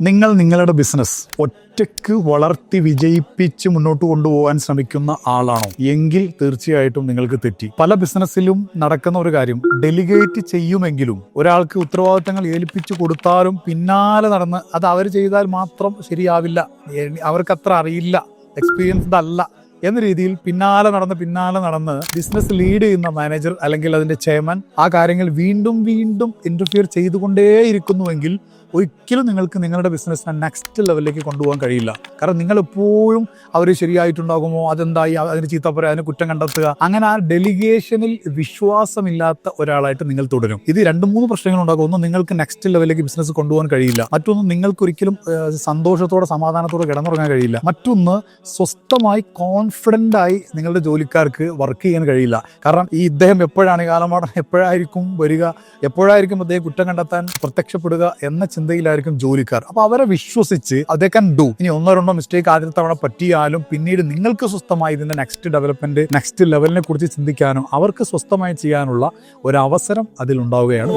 നിങ്ങൾ നിങ്ങളുടെ ബിസിനസ് ഒറ്റയ്ക്ക് വളർത്തി വിജയിപ്പിച്ച് മുന്നോട്ട് കൊണ്ടുപോകാൻ ശ്രമിക്കുന്ന ആളാണോ? എങ്കിൽ തീർച്ചയായിട്ടും നിങ്ങൾക്ക് തെറ്റി. പല ബിസിനസ്സിലും നടക്കുന്ന ഒരു കാര്യം ഡെലിഗേറ്റ് ചെയ്യുമെങ്കിലും ഒരാൾക്ക് ഉത്തരവാദിത്തങ്ങൾ ഏൽപ്പിച്ചു കൊടുത്താലും പിന്നാലെ നടന്ന് അത് അവർ ചെയ്താൽ മാത്രം ശരിയാവില്ല. അവർക്കത്ര അറിയില്ല എക്സ്പീരിയൻസ്ഡ് അല്ല എന്ന രീതിയിൽ പിന്നാലെ നടന്ന് പിന്നാലെ നടന്ന് ബിസിനസ് ലീഡ് ചെയ്യുന്ന മാനേജർ അല്ലെങ്കിൽ അതിന്റെ ചെയർമാൻ ആ കാര്യങ്ങൾ വീണ്ടും വീണ്ടും ഇന്റർഫിയർ ചെയ്തുകൊണ്ടേയിരിക്കുന്നുവെങ്കിൽ ഒരിക്കലും നിങ്ങൾക്ക് നിങ്ങളുടെ ബിസിനസ്സിനെ നെക്സ്റ്റ് ലെവലിലേക്ക് കൊണ്ടുപോകാൻ കഴിയില്ല. കാരണം നിങ്ങൾ എപ്പോഴും അവർ ശരിയായിട്ടുണ്ടാകുമോ അതെന്തായി അതിന് ചീത്തപ്പുര അതിന് കുറ്റം കണ്ടെത്തുക. അങ്ങനെ ആ ഡെലിഗേഷനിൽ വിശ്വാസമില്ലാത്ത ഒരാളായിട്ട് നിങ്ങൾ തുടരും. ഇത് രണ്ട് മൂന്ന് പ്രശ്നങ്ങൾ ഉണ്ടാകും. ഒന്ന് നിങ്ങൾക്ക് നെക്സ്റ്റ് ലെവലിലേക്ക് ബിസിനസ് കൊണ്ടുപോകാൻ കഴിയില്ല. മറ്റൊന്ന് നിങ്ങൾക്ക് ഒരിക്കലും സന്തോഷത്തോടെ സമാധാനത്തോടെ കിടന്നുറങ്ങാൻ കഴിയില്ല. മറ്റൊന്ന് സ്വസ്ഥമായി കോൺഫിഡന്റ് ആയി നിങ്ങളുടെ ജോലിക്കാർക്ക് വർക്ക് ചെയ്യാൻ കഴിയില്ല. കാരണം ഈ ഇദ്ദേഹം എപ്പോഴാണ് കാലമാടം എപ്പോഴായിരിക്കും വരിക? എപ്പോഴായിരിക്കും അദ്ദേഹം കുറ്റം കണ്ടെത്താൻ പ്രത്യക്ഷപ്പെടുക എന്ന ചിന്തയിലായിരിക്കും ജോലിക്കാർ. അപ്പൊ അവരെ വിശ്വസിച്ച് അതേ കൻ ഡു ഇനി ഒന്നോ രണ്ടോ മിസ്റ്റേക്ക് ആദ്യത്തെ തവണ പറ്റിയാലും പിന്നീട് നിങ്ങൾക്ക് സ്വസ്ഥമായി ഇതിന്റെ നെക്സ്റ്റ് ഡെവലപ്മെന്റ് നെക്സ്റ്റ് ലെവലിനെ കുറിച്ച് ചിന്തിക്കാനും അവർക്ക് സ്വസ്ഥമായി ചെയ്യാനുള്ള ഒരു അവസരം അതിലുണ്ടാവുകയാണ്.